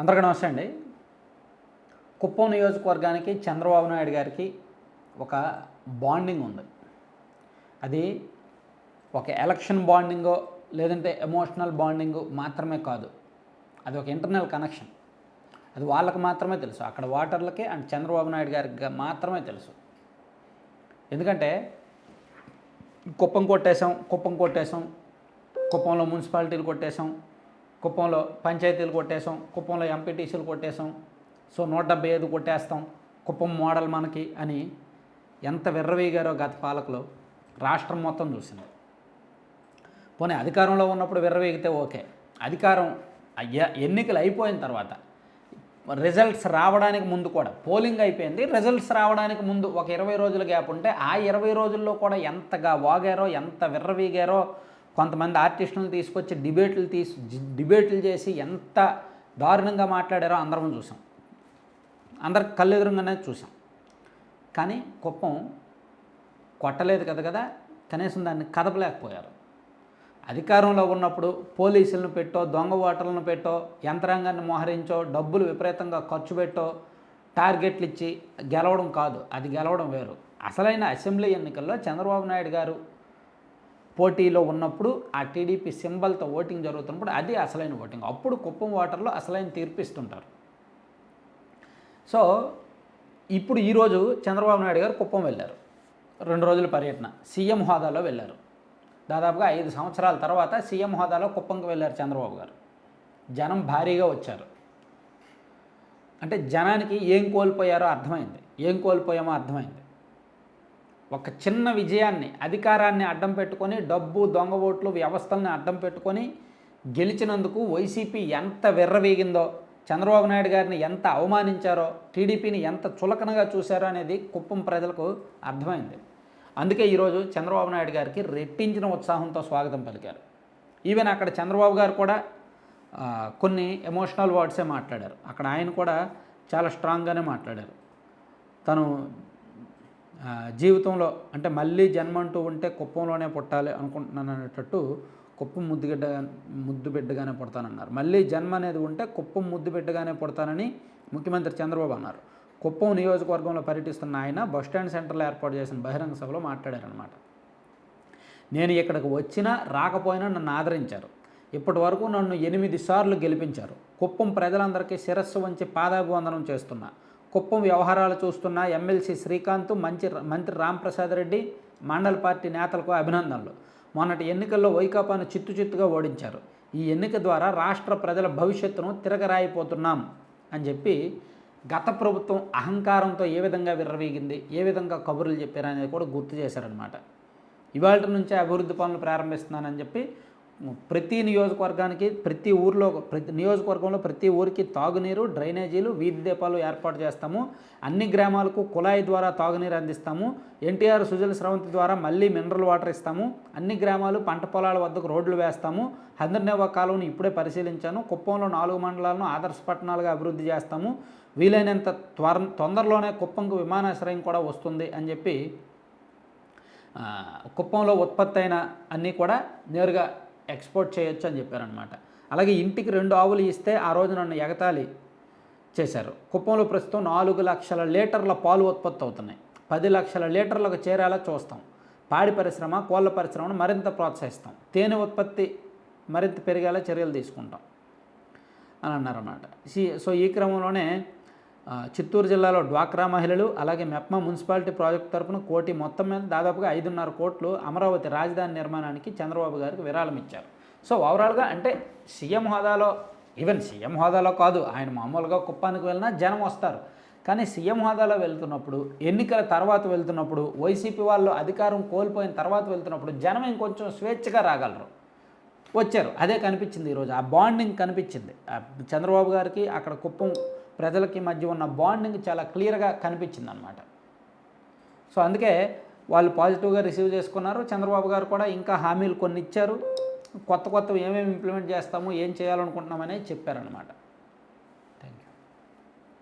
అందరికీ నమస్తే అండి. కుప్పం నియోజకవర్గానికి చంద్రబాబు నాయుడు గారికి ఒక బాండింగ్ ఉంది. అది ఒక ఎలక్షన్ బాండింగో లేదంటే ఎమోషనల్ బాండింగ్ మాత్రమే కాదు. అది ఒక ఇంటర్నల్ కనెక్షన్. అది వాళ్ళకి మాత్రమే తెలుసు. అక్కడ వాటర్లకి అండ్ చంద్రబాబు నాయుడు గారికి మాత్రమే తెలుసు. ఎందుకంటే కుప్పం కొట్టేశాం కుప్పం కొట్టేశాం కుప్పంలో మున్సిపాలిటీలు కొట్టేశాం కుప్పంలో పంచాయతీలు కొట్టేశాం కుప్పంలో ఎంపీటీసీలు కొట్టేశాం. సో నూట డెబ్బై ఐదు కొట్టేస్తాం కుప్పం మోడల్ మనకి అని ఎంత విర్రవీగారో గత పాలకులు రాష్ట్రం మొత్తం చూసింది. పోనీ అధికారంలో ఉన్నప్పుడు విర్రవీగితే ఓకే. అధికారం అయ్యా- ఎన్నికలు అయిపోయిన తర్వాత రిజల్ట్స్ రావడానికి ముందు కూడా పోలింగ్ అయిపోయింది. రిజల్ట్స్ రావడానికి ముందు ఒక ఇరవై రోజుల గ్యాప్ ఉంటే ఆ ఇరవై రోజుల్లో కూడా ఎంతగా వాగారో ఎంత విర్రవీగారో కొంతమంది ఆర్టిస్టులను తీసుకొచ్చి డిబేట్లు తీసి డిబేట్లు చేసి ఎంత దారుణంగా మాట్లాడారో అందరం చూసాం. అందరు కళ్ళెదురుగానే చూసాం. కానీ కుప్పం కొట్టలేదు కదా కదా కనీసం దాన్ని కదపలేకపోయారు. అధికారంలో ఉన్నప్పుడు పోలీసులను పెట్టో దొంగ ఓటర్లను పెట్టో యంత్రాంగాన్ని మోహరించో డబ్బులు విపరీతంగా ఖర్చు పెట్టో టార్గెట్లు ఇచ్చి గెలవడం కాదు అది గెలవడం వేరు. అసలైన అసెంబ్లీ ఎన్నికల్లో చంద్రబాబు నాయుడు గారు పోటీలో ఉన్నప్పుడు ఆ టీడీపీ సింబల్తో ఓటింగ్ జరుగుతున్నప్పుడు అది అసలైన ఓటింగ్. అప్పుడు కుప్పం వాటర్లో అసలైన తీర్పిస్తుంటారు సో ఇప్పుడు ఈరోజు చంద్రబాబు నాయుడు గారు కుప్పం వెళ్ళారు. రెండు రోజుల పర్యటన. సీఎం హోదాలో వెళ్ళారు. దాదాపుగా ఐదు సంవత్సరాల తర్వాత సీఎం హోదాలో కుప్పంకి వెళ్ళారు చంద్రబాబు గారు. జనం భారీగా వచ్చారు. అంటే జనానికి ఏం కోల్పోయారో అర్థమైంది. ఏం కోల్పోయామో అర్థమైంది. ఒక చిన్న విజయాన్ని అధికారాన్ని అడ్డం పెట్టుకొని డబ్బు దొంగ ఓట్లు వ్యవస్థల్ని అడ్డం పెట్టుకొని గెలిచినందుకు వైసీపీ ఎంత విర్రవీగిందో చంద్రబాబు నాయుడు గారిని ఎంత అవమానించారో టీడీపీని ఎంత చులకనగా చూశారో అనేది కుప్పం ప్రజలకు అర్థమైంది. అందుకే ఈరోజు చంద్రబాబు నాయుడు గారికి రెట్టించిన ఉత్సాహంతో స్వాగతం పలికారు. ఈవెన్ అక్కడ చంద్రబాబు గారు కూడా కొన్ని ఎమోషనల్ వర్డ్సే మాట్లాడారు. అక్కడ ఆయన కూడా చాలా స్ట్రాంగ్గానే మాట్లాడారు. తను జీవితంలో అంటే మళ్ళీ జన్మ అంటూ ఉంటే కుప్పంలోనే పుట్టాలి అనుకుంటున్నాను అనేటట్టు కుప్పం ముద్దుగడ్డ ముద్దు బిడ్డగానే పుడతానన్నారు. మళ్ళీ జన్మ అనేది ఉంటే కుప్పం ముద్దు బిడ్డగానే పుడతానని ముఖ్యమంత్రి చంద్రబాబు అన్నారు. కుప్పం నియోజకవర్గంలో పర్యటిస్తున్న ఆయన బస్టాండ్ సెంటర్లో ఏర్పాటు చేసిన బహిరంగ సభలో మాట్లాడారనమాట నేను ఇక్కడికి వచ్చినా రాకపోయినా నన్ను ఆదరించారు. ఇప్పటి వరకు నన్ను ఎనిమిది సార్లు గెలిపించారు. కుప్పం ప్రజలందరికీ శిరస్సు వంచి పాదాభివందనం చేస్తున్నా. కుప్పం వ్యవహారాలు చూస్తున్న ఎమ్మెల్సీ శ్రీకాంత్ మంచి మంత్రి రాంప్రసాద్ రెడ్డి మండల పార్టీ నేతలకు అభినందనలు. మొన్నటి ఎన్నికల్లో వైకాపాను చిత్తు చిత్తుగా ఓడించారు. ఈ ఎన్నిక ద్వారా రాష్ట్ర ప్రజల భవిష్యత్తును తిరగరాయిపోతున్నాం అని చెప్పి గత ప్రభుత్వం అహంకారంతో ఏ విధంగా విర్రవీగింది ఏ విధంగా కబుర్లు చెప్పారనేది కూడా గుర్తు చేశారనమాట ఇవాళ నుంచే అభివృద్ధి పనులు ప్రారంభిస్తున్నానని చెప్పి ప్రతి నియోజకవర్గానికి ప్రతి ఊర్లో ప్రతి నియోజకవర్గంలో ప్రతి ఊరికి తాగునీరు డ్రైనేజీలు వీధి దీపాలు ఏర్పాటు చేస్తాము. అన్ని గ్రామాలకు కుళాయి ద్వారా తాగునీరు అందిస్తాము. ఎన్టీఆర్ సుజల స్రవంతి ద్వారా మళ్ళీ మినరల్ వాటర్ ఇస్తాము. అన్ని గ్రామాలు పంట పొలాల వద్దకు రోడ్లు వేస్తాము. హందర్నేవా కాలువను ఇప్పుడే పరిశీలించాను. కుప్పంలో నాలుగు మండలాలను ఆదర్శ పట్టణాలుగా అభివృద్ధి చేస్తాము. వీలైనంత త్వర తొందరలోనే కుప్పంకు విమానాశ్రయం కూడా వస్తుంది అని చెప్పి కుప్పంలో ఉత్పత్తి అయిన అన్నీ కూడా నేరుగా ఎక్స్పోర్ట్ చేయొచ్చు అని చెప్పారనమాట అలాగే ఇంటికి రెండు ఆవులు ఇస్తే ఆ రోజు నన్ను ఎగతాళి చేశారు. కుప్పంలో ప్రస్తుతం నాలుగు లక్షల లీటర్ల పాలు ఉత్పత్తి అవుతున్నాయి. పది లక్షల లీటర్లకు చేరేలా చూస్తాం. పాడి పరిశ్రమ కోళ్ళ పరిశ్రమను మరింత ప్రోత్సహిస్తాం. తేనె ఉత్పత్తి మరింత పెరిగేలా చర్యలు తీసుకుంటాం. అని అన్నారన్నమాట. సో ఈ క్రమంలోనే చిత్తూరు జిల్లాలో డ్వాక్రా మహిళలు అలాగే మెప్మా మున్సిపాలిటీ ప్రాజెక్టు తరపున కోటి మొత్తం మీద దాదాపుగా ఐదున్నర కోట్లు అమరావతి రాజధాని నిర్మాణానికి చంద్రబాబు గారికి విరాళం ఇచ్చారు సో ఓవరాల్గా అంటే సీఎం హోదాలో ఈవెన్ సీఎం హోదాలో కాదు ఆయన మామూలుగా కుప్పానికి వెళ్ళినా జనం వస్తారు. కానీ సీఎం హోదాలో వెళ్తున్నప్పుడు ఎన్నికల తర్వాత వెళ్తున్నప్పుడు వైసీపీ వాళ్ళు అధికారం కోల్పోయిన తర్వాత వెళ్తున్నప్పుడు జనం ఇంకొంచెం స్వేచ్ఛగా రాగలరు. వచ్చారు. అదే కనిపించింది ఈరోజు. ఆ బాండింగ్ కనిపించింది. చంద్రబాబు గారికి అక్కడ కుప్పం ప్రజలకి మధ్య ఉన్న బాండింగ్ చాలా క్లియర్గా కనిపించింది అనమాట సో అందుకే వాళ్ళు పాజిటివ్గా రిసీవ్ చేసుకున్నారు. చంద్రబాబు గారు కూడా ఇంకా హామీలు కొన్ని ఇచ్చారు కొత్త కొత్తవి ఏమేమి ఇంప్లిమెంట్ చేస్తాము ఏం చేయాలనుకుంటున్నామనేది చెప్పారనమాట